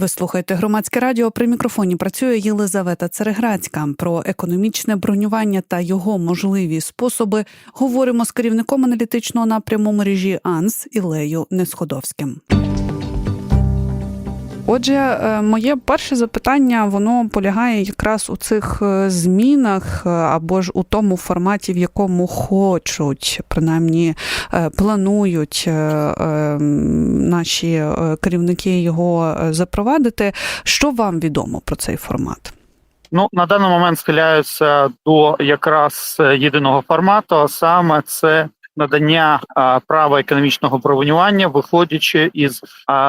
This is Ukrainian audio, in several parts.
Ви слухаєте громадське радіо. При мікрофоні працює Єлизавета Цереграцька. Про економічне бронювання та його можливі способи говоримо з керівником аналітичного напряму мережі АНС Ілею Несходовським. Отже, е, моє перше запитання воно полягає якраз у цих е, змінах е, або ж у тому форматі, в якому хочуть, принаймні планують наші керівники його запровадити. Що вам відомо про цей формат? Ну на даний момент схиляються до якраз єдиного формату, а саме це надання права економічного бронювання, виходячи із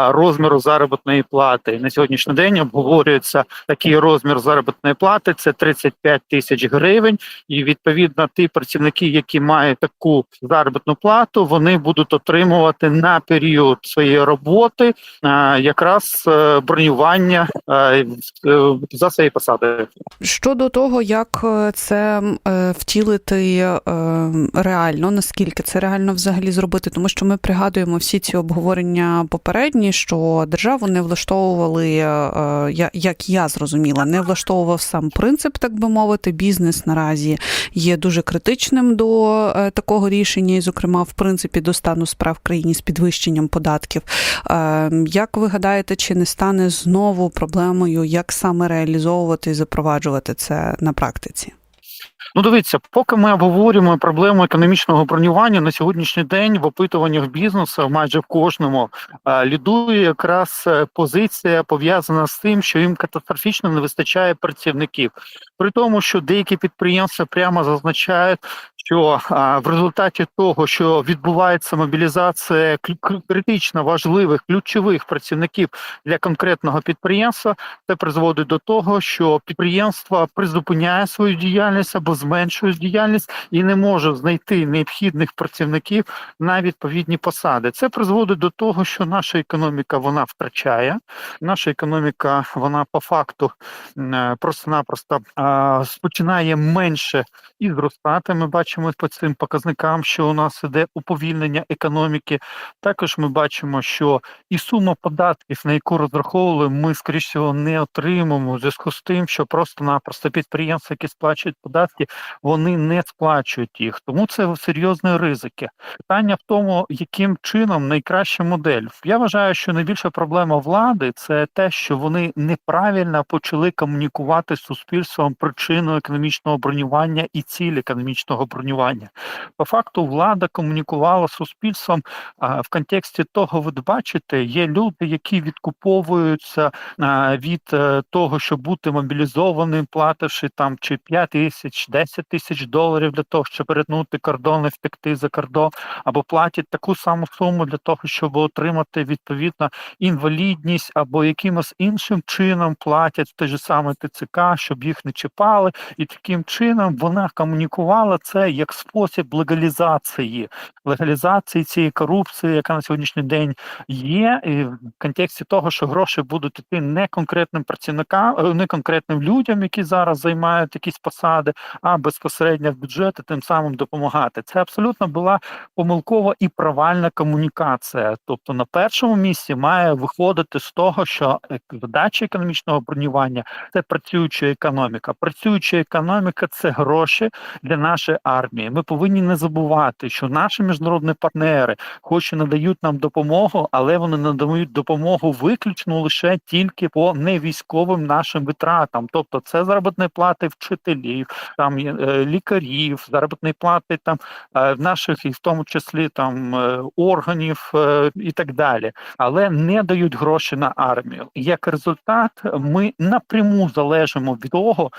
розміру заробітної плати. На сьогоднішній день обговорюється такий розмір заробітної плати. Це 35 тисяч гривень, і відповідно ті працівники, які мають таку заробітну плату, вони будуть отримувати на період своєї роботи якраз а, бронювання а, за своєю посадою. Щодо того, як це е, втілити е, реально, наскільки це реально взагалі зробити, тому що ми пригадуємо всі ці обговорення попередні, що державу не влаштовували, е, як я зрозуміла, не влаштовував сам принцип, так би мовити. Бізнес наразі є дуже критичним до е, такого рішення, і, зокрема, в принципі, до стану справ в країні з підвищенням податків. Е, як ви гадаєте, чи не стане знову проблемою, як саме реалізовувати і запроваджувати це на практиці? Ну, дивіться, поки ми обговорюємо проблему економічного бронювання на сьогоднішній день в опитуваннях бізнесу, майже в кожному лідує якраз е, позиція пов'язана з тим, що їм катастрофічно не вистачає працівників. При тому, що деякі підприємства прямо зазначають, що в результаті того, що відбувається мобілізація критично важливих ключових працівників для конкретного підприємства, це призводить до того, що підприємство призупиняє свою діяльність або зменшує діяльність і не може знайти необхідних працівників на відповідні посади. Це призводить до того, що наша економіка вона втрачає. Наша економіка, вона по факту е, просто-напросто починає менше і зростати. Ми бачимо по цим показникам, що у нас іде уповільнення економіки. Також ми бачимо, що і сума податків, на яку розраховували, ми скоріш всього не отримаємо в зв'язку з тим, що просто-напросто підприємства, які сплачують податки, вони не сплачують їх. Тому це серйозні ризики. Питання в тому, яким чином найкраща модель. Я вважаю, що найбільша проблема влади це те, що вони неправильно почали комунікувати з суспільством причину економічного бронювання і ціль економічного бронювання. По факту, влада комунікувала з суспільством в контексті того, ви бачите, є люди, які відкуповуються від е, того, щоб бути мобілізованим, плативши там чи 5 тисяч, 10 тисяч доларів для того, щоб перетнути кордон і втекти за кордон, або платять таку саму суму для того, щоб отримати відповідно інвалідність, або якимось іншим чином платять той же самий ТЦК, щоб їх не чіпали, і таким чином вона комунікувала це як спосіб легалізації, легалізації цієї корупції, яка на сьогоднішній день є, і в контексті того, що гроші будуть йти не конкретним працівникам, е, не конкретним людям, які зараз займають якісь посади, а безпосередньо в бюджет і тим самим допомагати. Це абсолютно була помилкова і провальна комунікація. Тобто, на першому місці має виходити з того, що задача економічного бронювання це працююча економіка. Працююча економіка це гроші для нашої армії. Ми повинні не забувати, що наші міжнародні партнери, хоч і надають нам допомогу, але вони надають допомогу виключно лише тільки по невійськовим нашим витратам. Тобто, це заробітні плати вчителів, там е, лікарів, заробітні плати там е, наших і в тому числі там е, органів і так далі, але не дають гроші на армію. Як результат, ми напряму залежимо від того,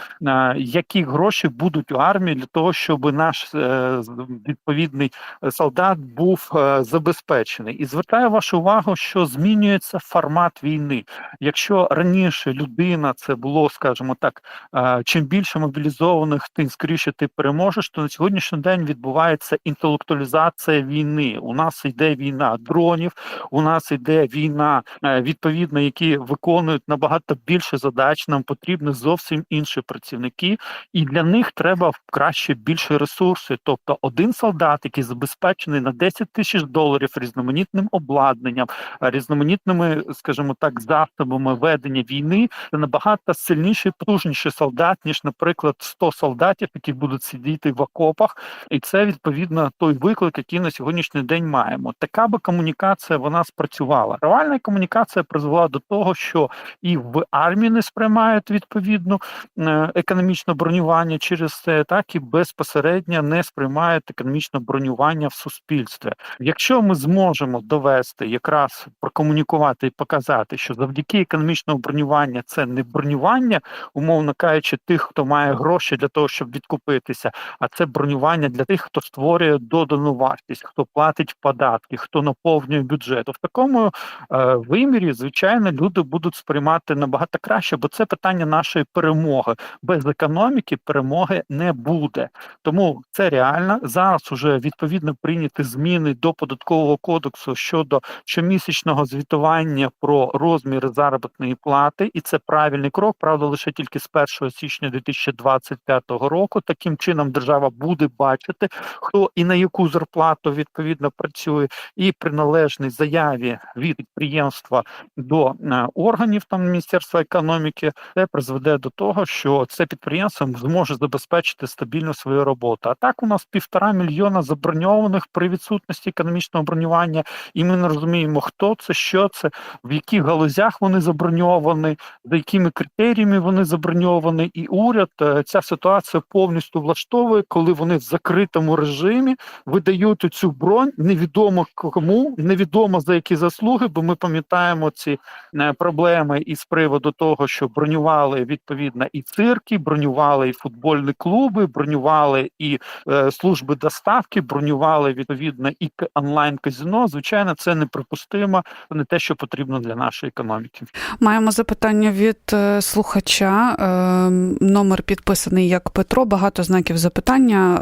які гроші будуть у армії для того, щоб наш е, відповідний солдат був е, забезпечений. І звертаю вашу увагу, що змінюється формат війни. Якщо раніше людина це було, скажімо так, е, чим більше мобілізованих, тим скоріше ти переможеш, то на сьогоднішній день відбувається інтелектуалізація війни. У нас йде війна дронів, у нас йде війна відповідно, які виконують набагато більше задач. Нам потрібні зовсім інші працівники, і для них треба краще більше ресурсів ресурси. Тобто, один солдат, який забезпечений на 10 тисяч доларів різноманітним обладнанням, е, різноманітними, скажімо так, засобами ведення війни, це набагато сильніший, потужніший солдат, ніж, наприклад, 100 солдатів, які будуть сидіти в окопах, і це відповідно той виклик, який на сьогоднішній день маємо. Така би комунікація вона спрацювала. Реальна комунікація призвела до того, що і в армії не сприймають відповідно е, економічне бронювання через це, так і безпосередньо не сприймають економічне бронювання в суспільстві. Якщо ми зможемо довести якраз прокомунікувати і показати, що завдяки економічному бронювання це не бронювання, умовно кажучи, тих, хто має гроші для того, щоб відкупитися, а це бронювання для тих, хто створює додану вартість, хто платить податки, хто наповнює бюджет. В такому е, вимірі, звичайно, люди будуть сприймати набагато краще, бо це питання нашої перемоги. Без економіки перемоги не буде. Тому це реально зараз. Уже відповідно прийняті зміни до податкового кодексу щодо щомісячного звітування про розміри заробітної плати, і це правильний крок. Правда, лише тільки з 1 січня 2025 року. Таким чином держава буде бачити, хто і на яку зарплату відповідно працює, і при належній заяві від підприємства до е, органів там міністерства економіки, це призведе до того, що це підприємство зможе забезпечити стабільно свою роботу. А так у нас півтора мільйона заброньованих при відсутності економічного бронювання, і ми не розуміємо, хто це, що це, в яких галузях вони заброньовані, за якими критеріями вони заброньовані, і уряд е, ця ситуація повністю влаштовує, коли вони в закритому режимі видають цю бронь невідомо кому, невідомо за які заслуги, бо ми пам'ятаємо ці е, проблеми із приводу того, що бронювали відповідно і цирки, бронювали і футбольні клуби, бронювали і е, служби доставки, бронювали відповідно і к- онлайн-казино. Звичайно, це неприпустимо, не те, що потрібно для нашої економіки. Маємо запитання від е, слухача. Е, Номер підписаний як Петро. Багато знаків запитання.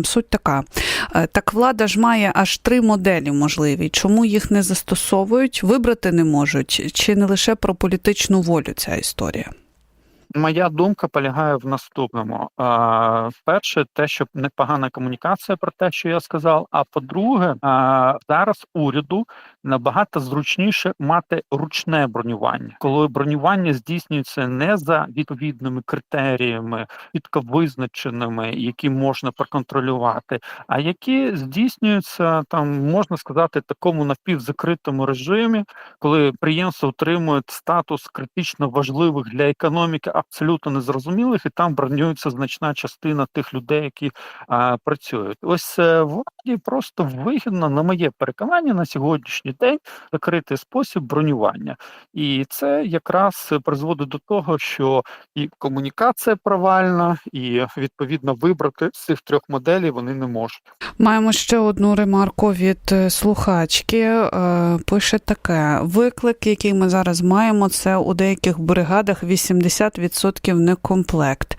Е, Суть така: Е, так влада ж має аж три моделі можливі. Чому їх не застосовують? Вибрати не можуть, чи не лише про політичну волю ця історія? Моя думка полягає в наступному: а, перше, те, що непогана комунікація про те, що я сказав. А по-друге, а, зараз уряду набагато зручніше мати ручне бронювання, коли бронювання здійснюється не за відповідними критеріями, чітко визначеними, які можна проконтролювати, а які здійснюються там, можна сказати, такому напівзакритому режимі, коли підприємства отримують статус критично важливих для економіки, абсолютно незрозумілих, і там бронюється значна частина тих людей, які а, працюють. Ось е, владі просто вигідно, на моє переконання, на сьогоднішній день закритий спосіб бронювання, і це якраз призводить до того, що і комунікація провальна, і відповідно вибрати з цих трьох моделей вони не можуть. Маємо ще одну ремарку від е, слухачки. Е, Пише таке: виклик, який ми зараз маємо, це у деяких бригадах 80% некомплект.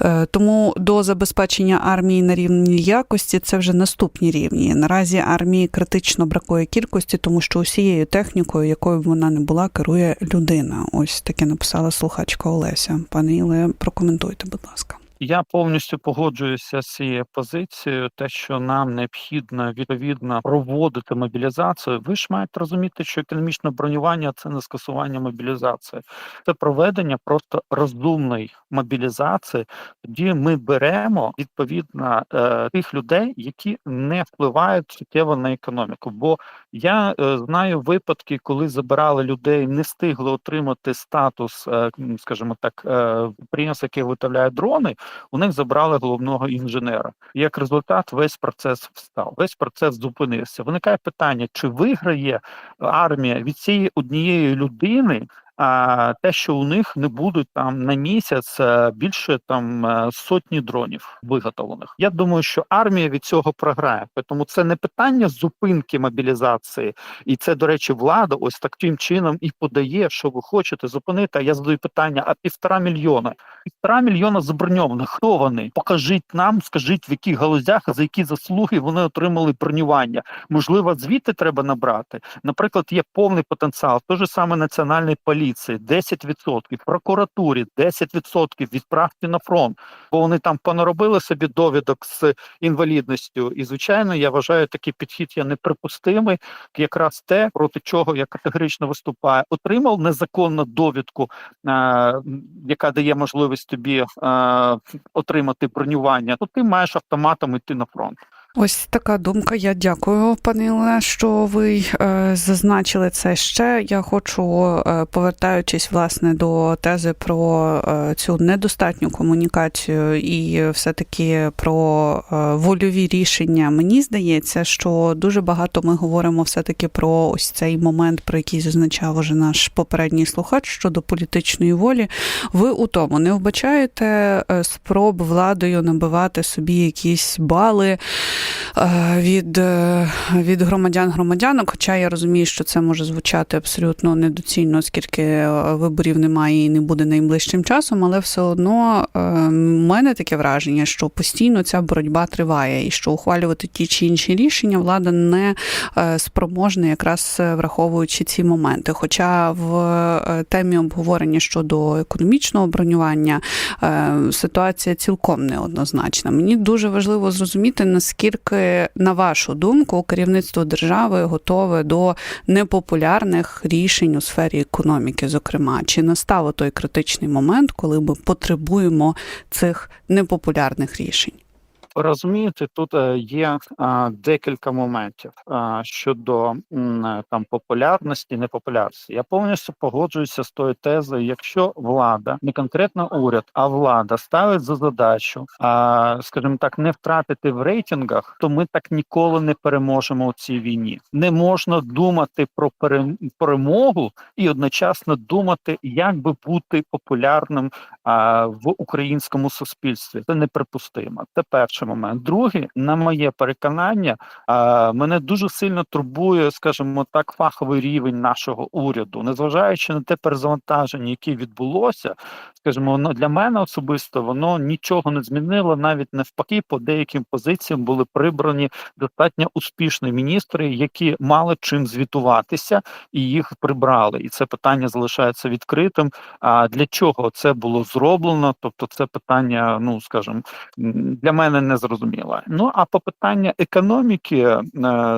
Е, Тому до забезпечення армії на рівні якості це вже наступні рівні. Наразі армії критично бракує кількості, тому що усією технікою, якою б вона не була, керує людина. Ось таке написала слухачка Олеся. Пане Іле, прокоментуйте, будь ласка. Я повністю погоджуюся з цією позицією, те, що нам необхідно відповідно проводити мобілізацію. Ви ж маєте розуміти, що економічне бронювання це не скасування мобілізації, це проведення просто розумної мобілізації. Тоді ми беремо відповідно е, тих людей, які не впливають суттєво на економіку. Бо я е, знаю випадки, коли забирали людей, не встигли отримати статус, е, скажімо так, підприємств, які виготовляють дрони у них забрали головного інженера. І як результат, весь процес встав, весь процес зупинився. Виникає питання: чи виграє армія від цієї однієї людини? А те, що у них не будуть там на місяць е, більше там е, сотні дронів виготовлених. Я думаю, що армія від цього програє. Тому це не питання зупинки мобілізації, і це, до речі, влада ось таким чином і подає, що ви хочете зупинити. А я задаю питання: а півтора мільйона, півтора мільйона заброньованих. Хто вони? Покажіть нам, скажіть, в яких галузях, за які заслуги вони отримали бронювання. Можливо, звідти треба набрати. Наприклад, є повний потенціал. Той же саме національної поліції поліції 10%, прокуратурі 10% відправки на фронт, бо вони там понаробили собі довідок з інвалідністю. І звичайно, я вважаю, такий підхід є неприпустимий. Якраз те, проти чого я категорично виступаю, отримав незаконну довідку, е, яка дає можливість тобі е, отримати бронювання, то ти маєш автоматом йти на фронт. Ось така думка. Я дякую, пане Іле, що ви е, зазначили це ще. Я хочу, е, повертаючись власне до тези про е, цю недостатню комунікацію і все-таки про вольові рішення. Мені здається, що дуже багато ми говоримо все-таки про ось цей момент, про який зазначав уже наш попередній слухач щодо політичної волі. Ви у тому не вбачаєте спроб владою набивати собі якісь бали від, е, від громадян громадянок. Хоча я розумію, що це може звучати абсолютно недоцільно, оскільки е, виборів немає і не буде найближчим часом, але все одно е, в мене таке враження, що постійно ця боротьба триває, і що ухвалювати ті чи інші рішення влада не е, спроможна, якраз е, враховуючи ці моменти. Хоча в е, темі обговорення щодо економічного бронювання е, ситуація цілком неоднозначна. Мені дуже важливо зрозуміти, наскільки, на вашу думку, керівництво держави готове до непопулярних рішень у сфері економіки. Зокрема, чи настав той критичний момент, коли ми потребуємо цих непопулярних рішень? Розумієте, тут е, є декілька моментів щодо там популярності, непопулярності. Я повністю погоджуюся з тою тезою, якщо влада, не конкретно уряд, а влада ставить за задачу, скажімо так, не втратити в рейтингах, то ми так ніколи не переможемо у цій війні. Не можна думати про перемогу і одночасно думати, як би бути популярним в українському суспільстві. Це неприпустимо. Це перший момент. Другий, на моє переконання, мене дуже сильно турбує, скажімо так, фаховий рівень нашого уряду, незважаючи на те перезавантаження, яке відбулося, скажімо, воно для мене особисто воно нічого не змінило, навіть навпаки, по деяким позиціям були прибрані достатньо успішні міністри, які мали чим звітуватися, і їх прибрали. І це питання залишається відкритим. А для чого це було зроблено? Тобто, це питання, ну скажімо, для мене не зрозуміло. Ну а по питання економіки, е,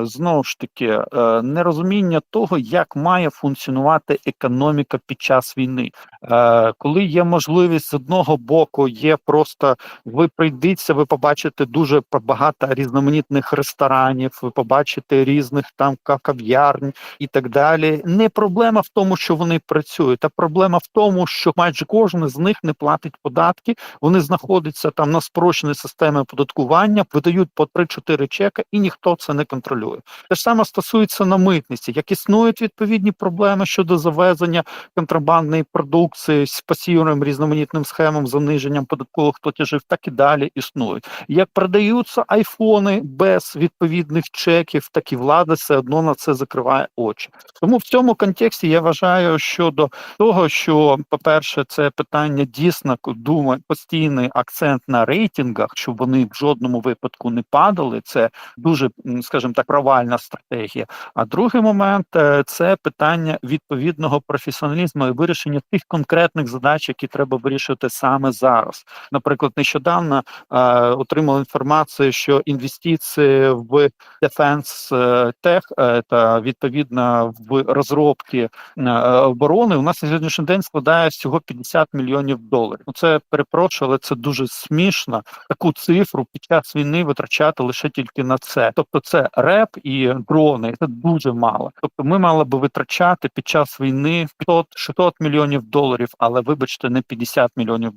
знову ж таки, е, нерозуміння того, як має функціонувати економіка під час війни, Е, коли є можливість з одного боку, є просто ви прийдіться, ви побачите дуже багато різноманітних ресторанів, ви побачите різних там ка- кав'ярень і так далі. Не проблема в тому, що вони працюють, а проблема в тому, що майже кожен з них не платить податки. Вони знаходяться там на спрощеній системі оподаткування, видають по 3-4 чека, і ніхто це не контролює. Те ж саме стосується на митниці, як існують відповідні проблеми щодо завезення контрабандної продукції з пасівним різноманітним схемам, заниженням податкових платежів, так і далі існують. Як продаються айфони без відповідних чеків, так і влада все одно на це закриває очі. Тому в цьому контексті я вважаю щодо того, що, по-перше, це питання дійсно думаю, постійний акцент на рейтингах, щоб вони жодному випадку не падали. Це дуже, скажімо так, провальна стратегія. А другий момент е, це питання відповідного професіоналізму і вирішення тих конкретних задач, які треба вирішити саме зараз. Наприклад, нещодавно е, отримали інформацію, що інвестиції в Defense е, Tech е, та відповідно в розробки е, оборони у нас на сьогоднішній день складає всього 50 мільйонів доларів. Ну це перепрошую, але це дуже смішно. Таку цифру під час війни витрачати лише тільки на це. Тобто, це реп і дрони. Це дуже мало. Тобто, ми мали би витрачати під час війни 500 600 мільйонів доларів, але вибачте, не 50 мільйонів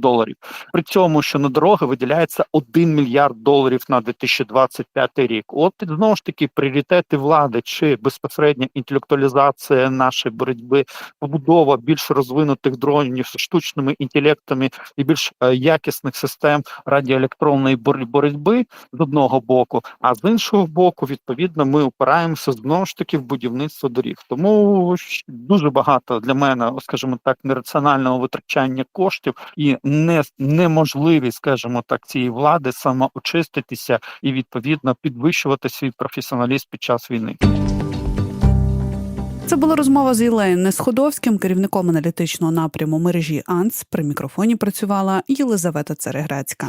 доларів. При цьому, що на дороги виділяється 1 мільярд доларів на 2025 рік. От знову ж таки пріоритети влади чи безпосередня інтелектуалізація нашої боротьби, побудова більш розвинутих дронів штучними інтелектами і більш е, якісних систем радіоелектронної бор- боротьби з одного боку, а з іншого боку, відповідно, ми опираємося знову ж таки в будівництво доріг. Тому дуже багато для мене, скажімо так, нераціонального витрачання коштів і не неможливість, скажімо так, цієї влади самоочиститися і відповідно підвищувати свій професіоналізм під час війни. Це була розмова з Єлеєм Несходовським, керівником аналітичного напряму мережі АНС. При мікрофоні працювала Єлизавета Цереграцька.